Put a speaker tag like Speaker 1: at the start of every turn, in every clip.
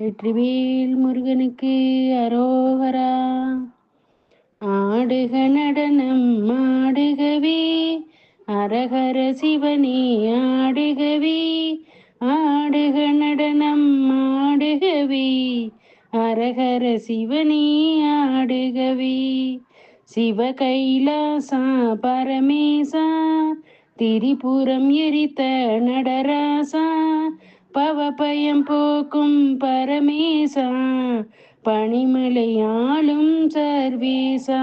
Speaker 1: வெற்றிவேல் முருகனுக்கு அரோகரா ஆடுக நடனம் ஆடுகவே அரகர சிவனே ஆடுகவே ஆடுக நடனம் ஆடுகவே அரகர சிவனே ஆடுகவே. சிவ கைலாசா பரமேசா திரிபுரம் எரித்த நடராசா பவபயம் போக்கும் பரமேசா பனிமலையாளும் சர்வேசா.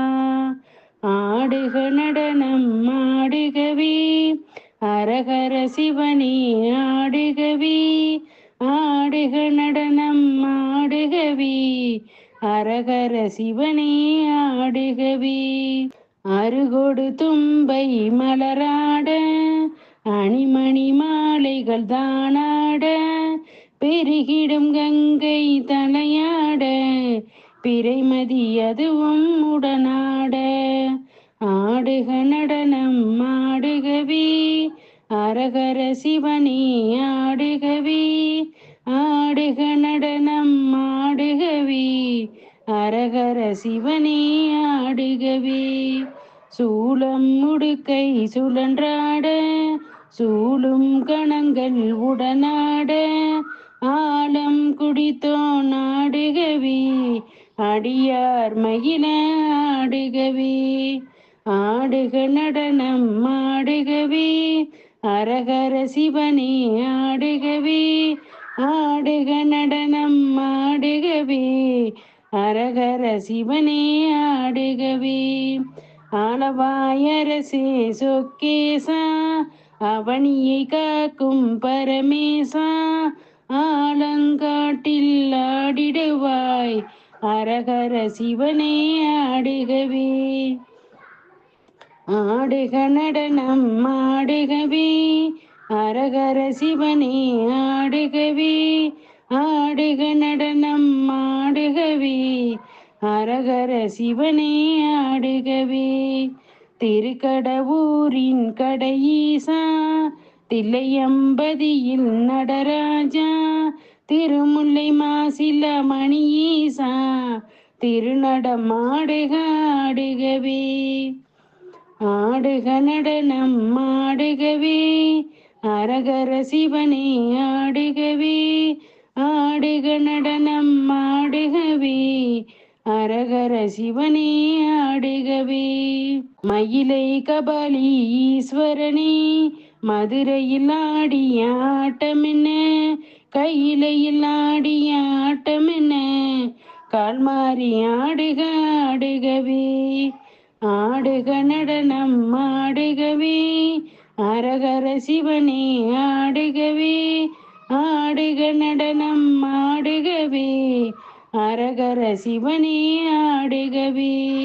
Speaker 1: ஆடுக நடனம் ஆடுகவே அரகர சிவனே ஆடுகவே ஆடுக நடனம் ஆடுகவே அரகர சிவனே ஆடுகவே. அருகொடு தும்பை மலராட அணிமணி மாலைகள் தானா பெருகிடும் கங்கை தலையாட பிறைமதி அதுவும் உடனாட ஆடுக நடனம் ஆடுகவி அரகர சிவனே ஆடுகவி ஆடுக நடனம் ஆடுகவி அரகர சிவனே ஆடுகவி. சூளம் முடுக்கை சுழன்றாட சூழும் கணங்கள் உடனாட ஆழம் குடித்தோ நாடுகவி அடியார் மகிழ ஆடுகவி. ஆடுக நடனம் ஆடுகவி அரகர சிவனே ஆடுகவி. ஆடுக நடனம் ஆடுகவி அரகர சிவனே ஆடுகவி. ஆளவாயரசே சொக்கேசா அவனியை காக்கும் பரமேசா அரகர சிவனே ஆடுகவே. ஆடுக நடனம் ஆடுகவே. அரகர சிவனே ஆடுகவே. ஆடுக நடனம் ஆடுகவே. அரகர சிவனே ஆடுகவே. திருக்கடவூரின் கடையீசா தில்லையம்பதியில் நடராஜா திருமுல்லை மாசில மணியீசா திருநடம் ஆடுக ஆடுகவே. ஆடுக நடனம் ஆடுகவே அரகர சிவனே ஆடுகவே. ஆடுக நடனம் ஆடுகவே அரகர சிவனே ஆடுகவே. மயிலை கபாலி ஈஸ்வரனே மதுரையில் ஆடிய ஆட்டம் என்ன கையிலையில் ஆடிய ஆட்டம் என்ன கால்மாறி ஆடுக ஆடுகவே. ஆடுக நடனம் ஆடுகவே. அரகர சிவனே ஆடுகவே. ஆடுக நடனம் ஆடுகவே. அரகர சிவனே ஆடுகவே.